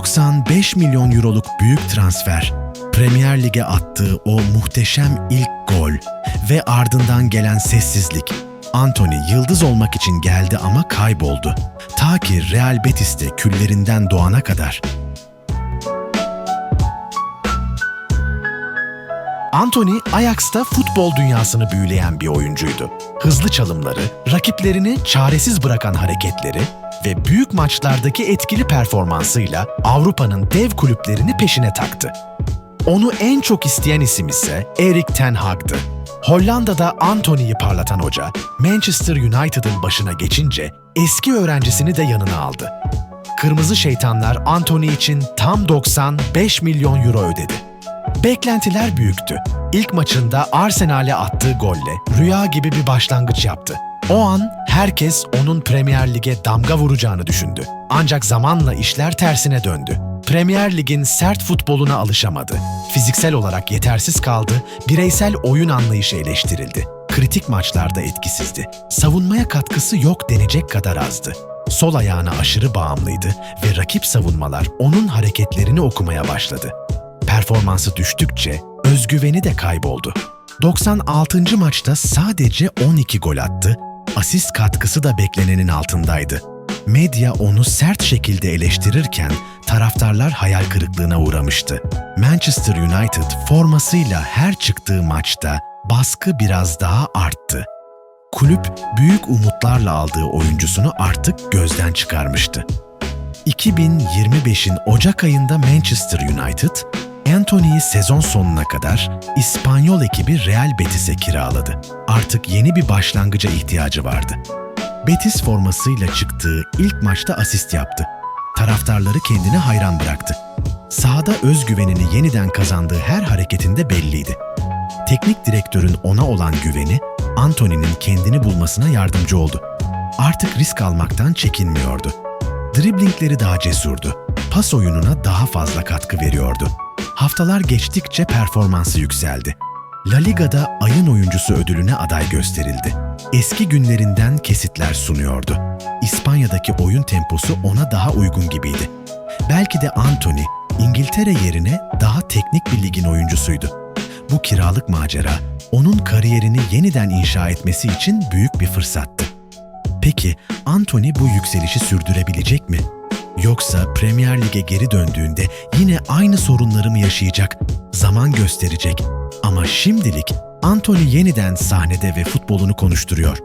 95 milyon euroluk büyük transfer, Premier Lig'e attığı o muhteşem ilk gol ve ardından gelen sessizlik. Anthony yıldız olmak için geldi ama kayboldu. Ta ki Real Betis'te küllerinden doğana kadar. Anthony, Ajax'ta futbol dünyasını büyüleyen bir oyuncuydu. Hızlı çalımları, rakiplerini çaresiz bırakan hareketleri ve büyük maçlardaki etkili performansıyla Avrupa'nın dev kulüplerini peşine taktı. Onu en çok isteyen isim ise Erik ten Hag'dı. Hollanda'da Anthony'yi parlatan hoca, Manchester United'ın başına geçince eski öğrencisini de yanına aldı. Kırmızı Şeytanlar Anthony için tam 95 milyon euro ödedi. Beklentiler büyüktü. İlk maçında Arsenal'e attığı golle rüya gibi bir başlangıç yaptı. O an herkes onun Premier Lig'e damga vuracağını düşündü. Ancak zamanla işler tersine döndü. Premier Lig'in sert futboluna alışamadı. Fiziksel olarak yetersiz kaldı, bireysel oyun anlayışı eleştirildi. Kritik maçlarda etkisizdi. Savunmaya katkısı yok denecek kadar azdı. Sol ayağına aşırı bağımlıydı ve rakip savunmalar onun hareketlerini okumaya başladı. Performansı düştükçe özgüveni de kayboldu. 96. maçta sadece 12 gol attı, asist katkısı da beklenenin altındaydı. Medya onu sert şekilde eleştirirken taraftarlar hayal kırıklığına uğramıştı. Manchester United formasıyla her çıktığı maçta baskı biraz daha arttı. Kulüp büyük umutlarla aldığı oyuncusunu artık gözden çıkarmıştı. 2025'in Ocak ayında Manchester United, Anthony'yi sezon sonuna kadar İspanyol ekibi Real Betis'e kiraladı. Artık yeni bir başlangıca ihtiyacı vardı. Betis formasıyla çıktığı ilk maçta asist yaptı. Taraftarları kendine hayran bıraktı. Sahada özgüvenini yeniden kazandığı her hareketinde belliydi. Teknik direktörün ona olan güveni, Anthony'nin kendini bulmasına yardımcı oldu. Artık risk almaktan çekinmiyordu. Driblingleri daha cesurdu. Pas oyununa daha fazla katkı veriyordu. Haftalar geçtikçe performansı yükseldi. La Liga'da ayın oyuncusu ödülüne aday gösterildi. Eski günlerinden kesitler sunuyordu. İspanya'daki oyun temposu ona daha uygun gibiydi. Belki de Anthony, İngiltere yerine daha teknik bir ligin oyuncusuydu. Bu kiralık macera, onun kariyerini yeniden inşa etmesi için büyük bir fırsattı. Peki Anthony bu yükselişi sürdürebilecek mi? Yoksa Premier Lig'e geri döndüğünde yine aynı sorunları mı yaşayacak? Zaman gösterecek. Ama şimdilik Anthony yeniden sahnede ve futbolunu konuşturuyor.